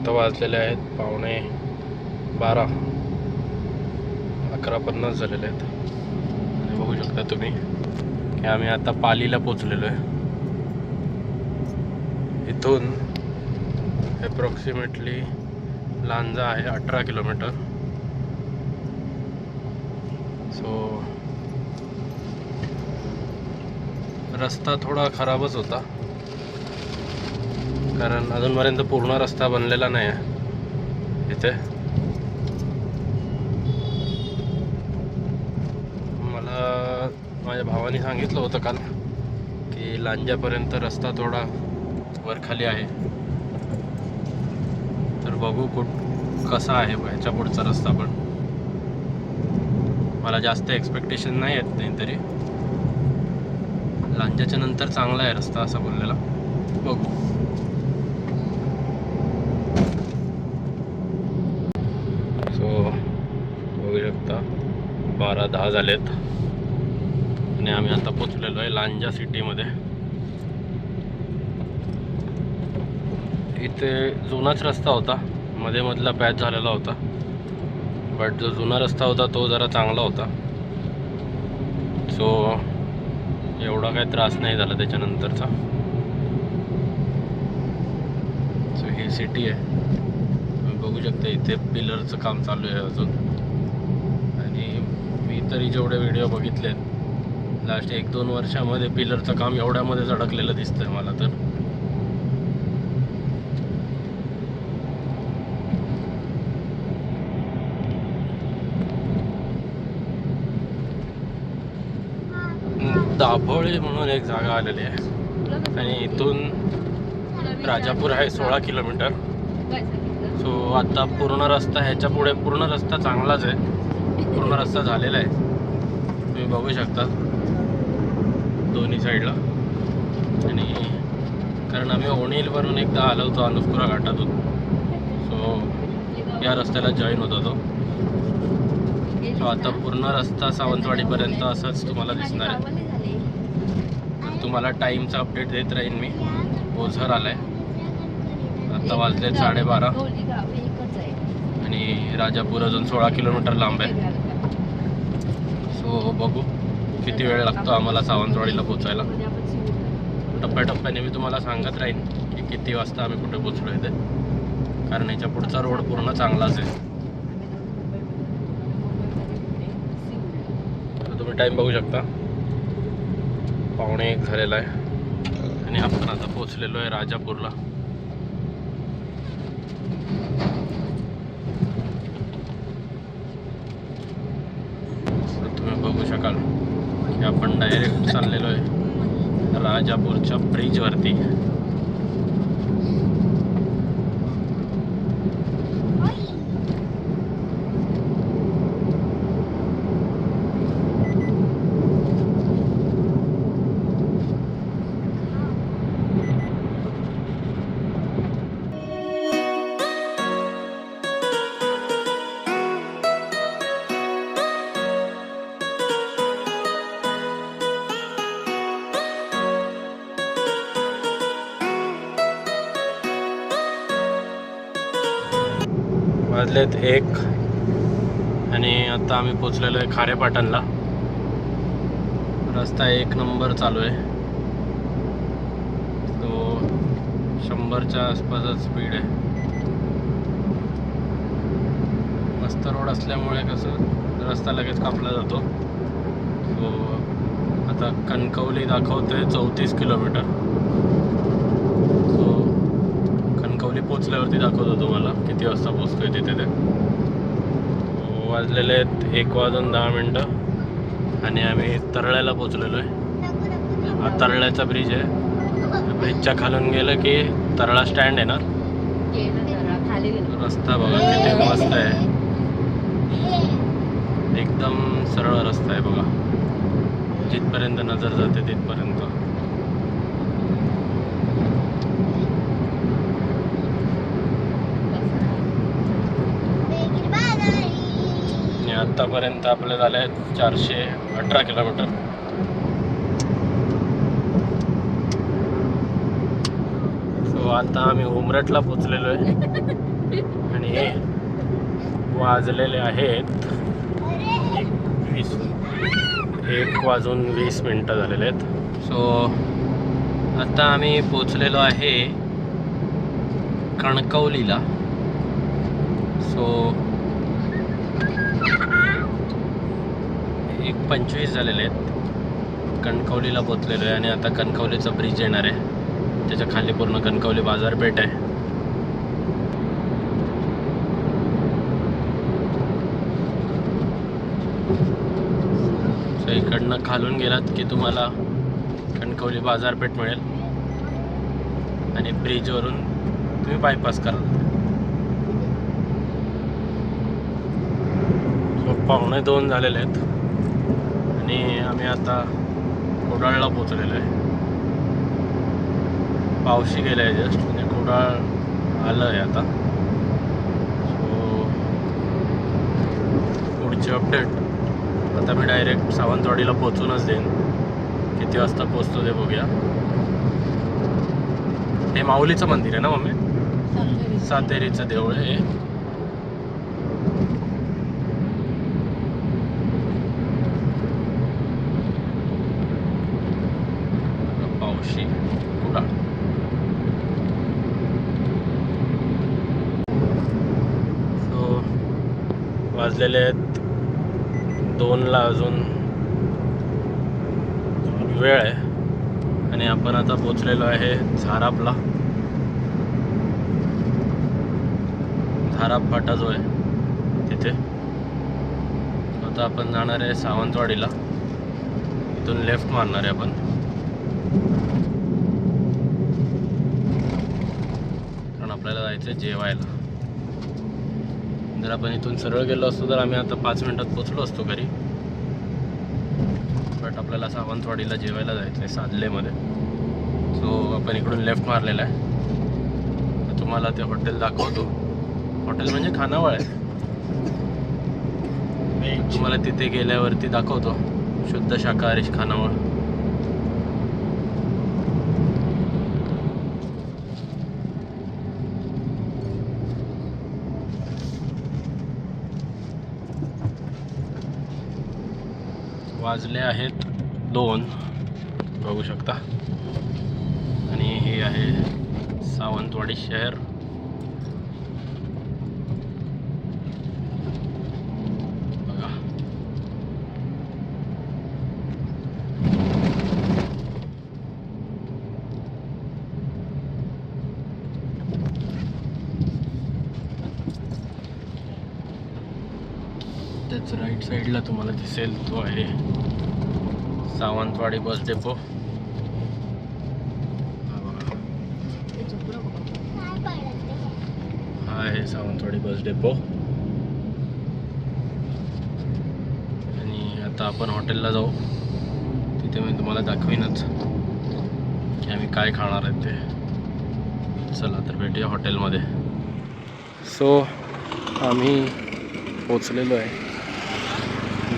आत्ता वाजलेले आहेत पावणे बारा. अकरा पन्नास झालेले आहेत. आणि बघू शकता तुम्ही की आम्ही आता पालीला पोचलेलो आहे. इथून अप्रॉक्सिमेटली लांजा आहे अठरा किलोमीटर. सो रस्ता थोडा खराबच होता. कारण अजूनपर्यंत पूर्ण रस्ता बनलेला नाही आहे इथे. मला माझ्या भावाने सांगितलं होतं काल की लांजापर्यंत रस्ता थोडा वरखाली आहे. तर बघू कुठ कसा आहे ह्याच्या पुढचा रस्ता पण. मला जास्त एक्सपेक्टेशन नाही आहेत नाही तरी. लांजाच्या नंतर चांगला आहे रस्ता असा बोललेला. बघू सो बघू शकता बारा दहा झालेत. आणि आम्ही आता पोचलेलो आहे लांजा सिटीमध्ये. इथे जुनाच रस्ता होता. मध्ये मधला पॅच झालेला होता. बट जो जुना रस्ता होता तो जरा चांगला होता. सो एवढा काही त्रास नाही झाला त्याच्यानंतरचा. सो ही सिटी आहे. तुम्ही बघू शकता इथे पिलरचं काम चालू आहे अजून. तरी जेवढे व्हिडिओ बघितलेत लास्ट एक दोन वर्षामध्ये पिलरचं काम एवढ्यामध्येच अडकलेलं दिसतंय मला तर. दाभोळे म्हणून एक जागा आलेली आहे. आणि इथून राजापूर आहे सोळा किलोमीटर. सो आता पूर्ण रस्ता ह्याच्या पुढे पूर्ण रस्ता चांगलाच आहे. पूर्ण रस्ता झालेला आहे. तुम्ही बघू शकता दोन्ही साईडला. आणि कारण आम्ही ओणीलवरून एकदा आलो होतो अनुस्कुरा घाटातून. सो या रस्त्याला जॉईन होत होतो. सो आता पूर्ण रस्ता सावंतवाडीपर्यंत असाच तुम्हाला दिसणार आहे. तुम्हाला टाईमचा अपडेट देत राहीन मी. ओझर आलाय. आता वाजले साडेबारा. आणि राजापूर अजून सोळा किलोमीटर लांब आहे. सो बघू किती वेळ लागतो आम्हाला सावंतवाडीला पोचायला टप्प्याटप्प्याने मी तुम्हाला सांगत राहीन की किती वाजता आम्ही कुठे पोचलो इथे. कारण याच्या पुढचा रोड पूर्ण चांगलाच आहे. तुम्ही टाईम बघू शकता. पाहुणे एक झालेला आहे. आणि आपण आता पोचलेलो आहे राजापूरला तर तुम्ही बघू शकाल की आपण डायरेक्ट चाललेलो आहे. राजापूरच्या ब्रिजवरती वाजलेत एक आणि आता आम्ही पोचलेलो आहे खारेपाटणला. रस्ता एक नंबर चालू आहे. तो शंभरच्या आसपासच स्पीड आहे. मस्त रोड असल्यामुळे कसं रस्ता लगेच कापला जातो. सो आता कणकवली दाखवतोय चौतीस किलोमीटर सो कणकवली पोचल्यावरती दाखवतो तुम्हाला किती वाजता पोचतोय तिथे ते. वाजलेले आहेत एक वाजून दहा मिनटं. आणि आम्ही तरळ्याला पोचलेलो आहे. हा तरळ्याचा ब्रिज आहे. ब्रिजच्या खालून गेलं की तरळा स्टँड आहे ना रस्ता बघा किती मस्त आहे. एकदम सरळ रस्ता आहे बघा. जिथपर्यंत नजर जाते तिथपर्यंत. आत्तापर्यंत आपले झाले आहेत चारशे अठरा किलोमीटर. सो आता आम्ही उमरटला पोचलेलो आहे. आणि वाजलेले आहेत एक वीस. एक वाजून वीस मिनटं झालेले आहेत. सो आता आम्ही पोचलेलो आहे कणकवलीला. सो एक पंचवीस झालेले आहेत. कणकवलीला पोचलेलो आहे आणि आता कणकवलीचा ब्रिज येणार आहे. त्याच्याखाली पूर्ण कणकवली बाजारपेठ आहे. इकडनं खालून गेलात की तुम्हाला कणकवली बाजारपेठ मिळेल. आणि ब्रिजवरून तुम्ही बायपास कराल. सो पावणे दोन झालेले आहेत. आणि आम्ही आता कोडाळला पोचलेलो आहे. पावशी गेलं आहे जस्ट म्हणजे कोडाळ आलं आहे आता. सो पुढची अपडेट आता मी डायरेक्ट सावंतवाडीला पोचूनच देईन. किती वाजता पोचतो ते बघूया. हे माऊलीचं मंदिर आहे ना मम्मी? सातेरीचं देऊळ आहे हे. पावशी कुडाळ सो वाजलेले आहेत. दोनला अजून वेळ आहे. आणि आपण आता पोचलेलो आहे झारापला. झाराप फाटा जो आहे तिथे. आता आपण जाणार आहे सावंतवाडीला. इथून लेफ्ट मारणार आहे आपण. कारण आपल्याला जायचं आहे जेवायला. जर आपण इथून सरळ गेलो असतो तर आम्ही आता पाच मिनिटात पोचलो असतो घरी. बट आपल्याला सावंतवाडीला जेवायला जायचं आहे सादलेमध्ये. सो आपण इकडून लेफ्ट मारलेला आहे. तर तुम्हाला ते हॉटेल दाखवतो. हॉटेल म्हणजे खानावळ आहे. तुम्हाला तिथे गेल्यावरती दाखवतो. शुद्ध शाकाहारी खानावळ. वाजले आहेत दोन. बघू शकता. आणि हे आहे सावंतवाडी शहर बघा त्याच राईट साईडला तुम्हाला दिसेल तो आहे सावंतवाडी बस डेपो हा हा आहे सावंतवाडी बस डेपो आणि आता आपण हॉटेलला जाऊ. तिथे मी तुम्हाला दाखवीनच की आम्ही काय खाणार आहे ते. चला तर भेटूया हॉटेलमध्ये सो आम्ही पोचलेलो आहे.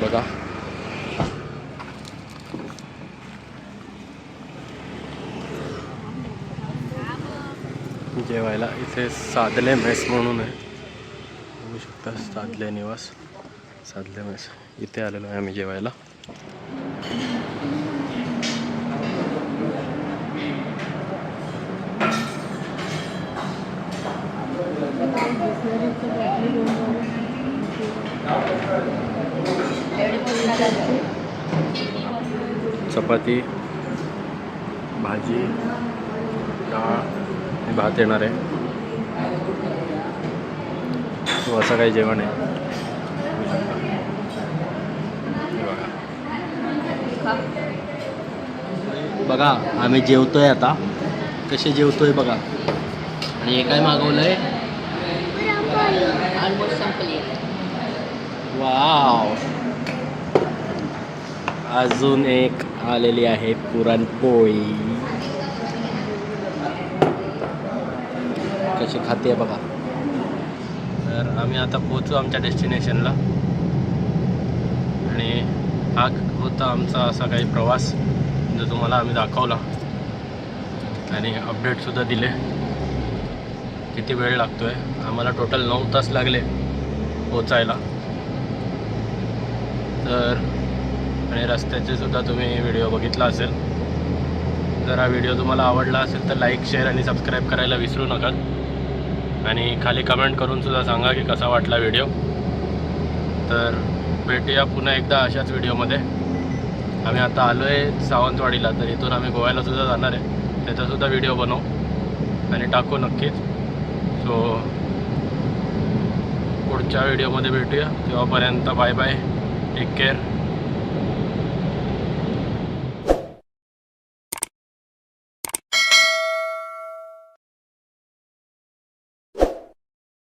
बघा. जेवायला इथे साधले मेस म्हणून आहे. बघू शकता साधले निवास साधले मेस. इथे आलेलो आहे आम्ही जेवायला. चपाती भाजी डाळ भात येणार आहे. तो असं काही जेवण आहे. बघू. हे आम्ही जेवतोय आता. कसे जेवतोय बघा. आणि हे काय मागवलंय? ऑलमोस्ट संपली वाव अजून एक आलेली आहे पुरणपोळी. कशी खाते बघा. तर आम्ही आता पोचू आमच्या डेस्टिनेशनला. आणि हा होता आमचा असा काही प्रवास जो तुम्हाला आम्ही दाखवला. आणि अपडेटसुद्धा दिले. किती वेळ लागतो आहे आम्हाला टोटल नऊ तास लागले पोचायला तर आणि रस्त्याचे सुद्धा तुम्ही व्हिडिओ बघितला असेल. जर हा व्हिडिओ तुम्हाला आवडला असेल तर लाईक शेअर आणि सबस्क्राईब करायला विसरू नका. आणि खाली कमेंट करून सुद्धा सांगा की कसा वाटला व्हिडिओ तर भेटूया पुन्हा एकदा अशाच व्हिडिओमध्ये आम्ही आता आलो आहे सावंतवाडीला तर इथून आम्ही गोव्याला सुद्धा जाणार आहे. त्याचासुद्धा व्हिडिओ बनवू. आणि टाकू नक्कीच. सो पुढच्या व्हिडिओमध्ये भेटूया. तेव्हापर्यंत बाय बाय टेक केअर